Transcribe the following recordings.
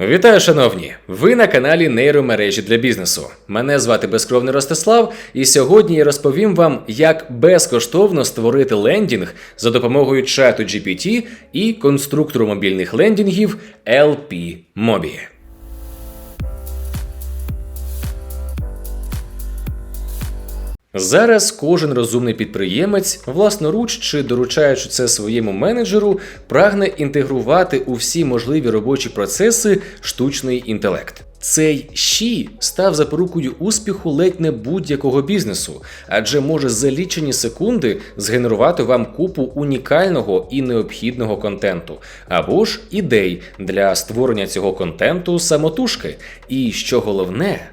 Вітаю, шановні! Ви на каналі нейромережі для бізнесу. Мене звати Безкровний Ростислав, і сьогодні я розповім вам, як безкоштовно створити лендінг за допомогою чату GPT і конструктору мобільних лендінгів LP Mobi. Зараз кожен розумний підприємець, власноруч чи доручаючи це своєму менеджеру, прагне інтегрувати у всі можливі робочі процеси штучний інтелект. Цей щі став запорукою успіху ледь не будь-якого бізнесу, адже може за лічені секунди згенерувати вам купу унікального і необхідного контенту, або ж ідей для створення цього контенту самотужки. І що головне,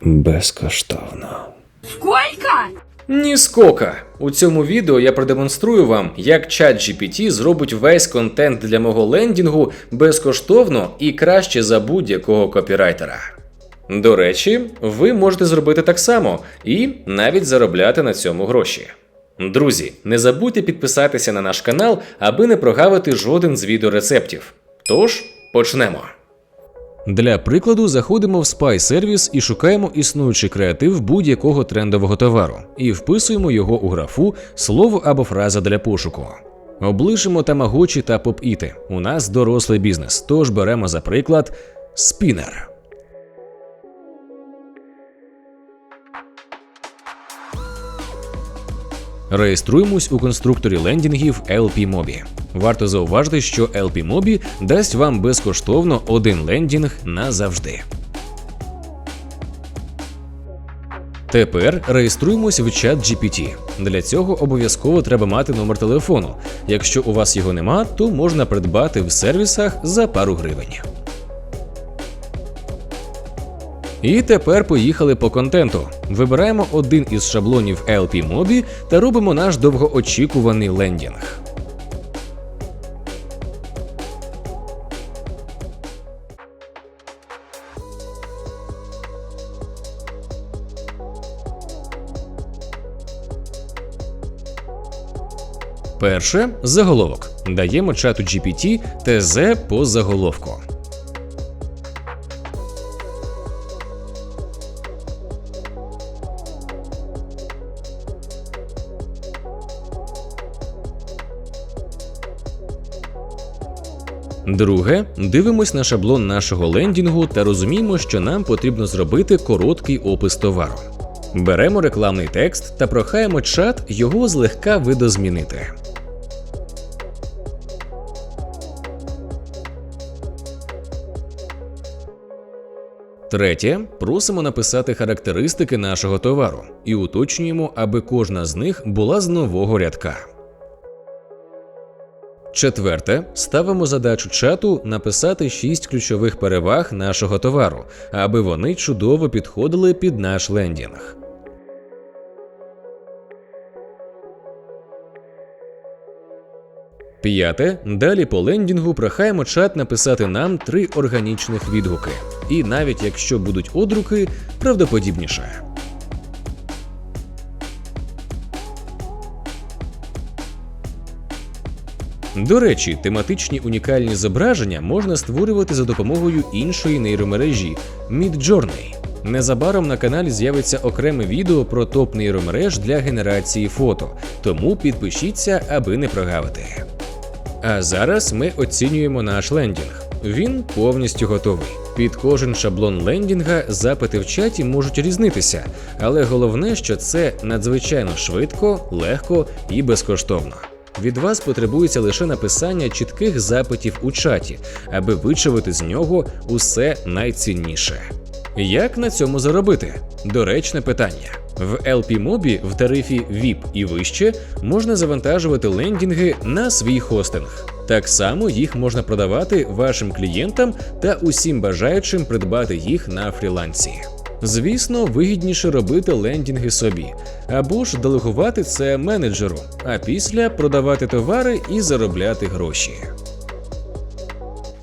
безкоштовно. Сколько? Ні скока. У цьому відео я продемонструю вам, як чат GPT зробить весь контент для мого лендінгу безкоштовно і краще за будь-якого копірайтера. До речі, ви можете зробити так само і навіть заробляти на цьому гроші. Друзі, не забудьте підписатися на наш канал, аби не прогавити жоден з відеорецептів. Тож, почнемо. Для прикладу, заходимо в Spy Service і шукаємо існуючий креатив будь-якого трендового товару і вписуємо його у графу слово або фраза для пошуку. Облишимо тамагочі та поп-іти. У нас дорослий бізнес, тож беремо за приклад спінер. Реєструємось у конструкторі лендінгів LP Mobi. Варто зауважити, що LP Mobi дасть вам безкоштовно один лендінг назавжди. Тепер реєструємось в чат GPT. Для цього обов'язково треба мати номер телефону. Якщо у вас його нема, то можна придбати в сервісах за пару гривень. І тепер поїхали по контенту. Вибираємо один із шаблонів LP Mobi та робимо наш довгоочікуваний лендінг. Перше заголовок. Даємо чату GPT ТЗ по заголовку. Друге, дивимось на шаблон нашого лендінгу та розуміємо, що нам потрібно зробити короткий опис товару. Беремо рекламний текст та прохаємо чат його злегка видозмінити. Третє, просимо написати характеристики нашого товару і уточнюємо, аби кожна з них була з нового рядка. Четверте, ставимо задачу чату написати 6 ключових переваг нашого товару, аби вони чудово підходили під наш лендінг. П'яте. Далі по лендінгу прохаємо чат написати нам три органічних відгуки. І навіть якщо будуть одруки, правдоподібніше. До речі, тематичні унікальні зображення можна створювати за допомогою іншої нейромережі Midjourney. Незабаром на каналі з'явиться окреме відео про топ нейромереж для генерації фото, тому підпишіться, аби не прогавити. А зараз ми оцінюємо наш лендінг. Він повністю готовий. Під кожен шаблон лендінга запити в чаті можуть різнитися, але головне, що це надзвичайно швидко, легко і безкоштовно. Від вас потребується лише написання чітких запитів у чаті, аби вичавити з нього усе найцінніше. Як на цьому заробити? Доречне питання. В LP Mobi в тарифі VIP і вище можна завантажувати лендінги на свій хостинг. Так само їх можна продавати вашим клієнтам та усім бажаючим придбати їх на фрілансі. Звісно, вигідніше робити лендінги собі, або ж делегувати це менеджеру, а після продавати товари і заробляти гроші.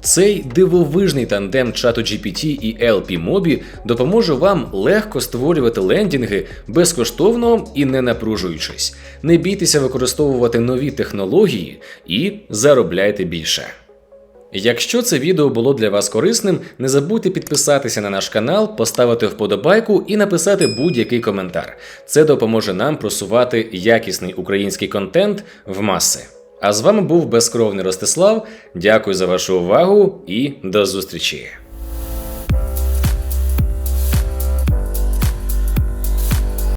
Цей дивовижний тандем чату GPT і LP Mobi допоможе вам легко створювати лендінги безкоштовно і не напружуючись. Не бійтеся використовувати нові технології і заробляйте більше. Якщо це відео було для вас корисним, не забудьте підписатися на наш канал, поставити вподобайку і написати будь-який коментар. Це допоможе нам просувати якісний український контент в маси. А з вами був безкровний Ростислав. Дякую за вашу увагу і до зустрічі!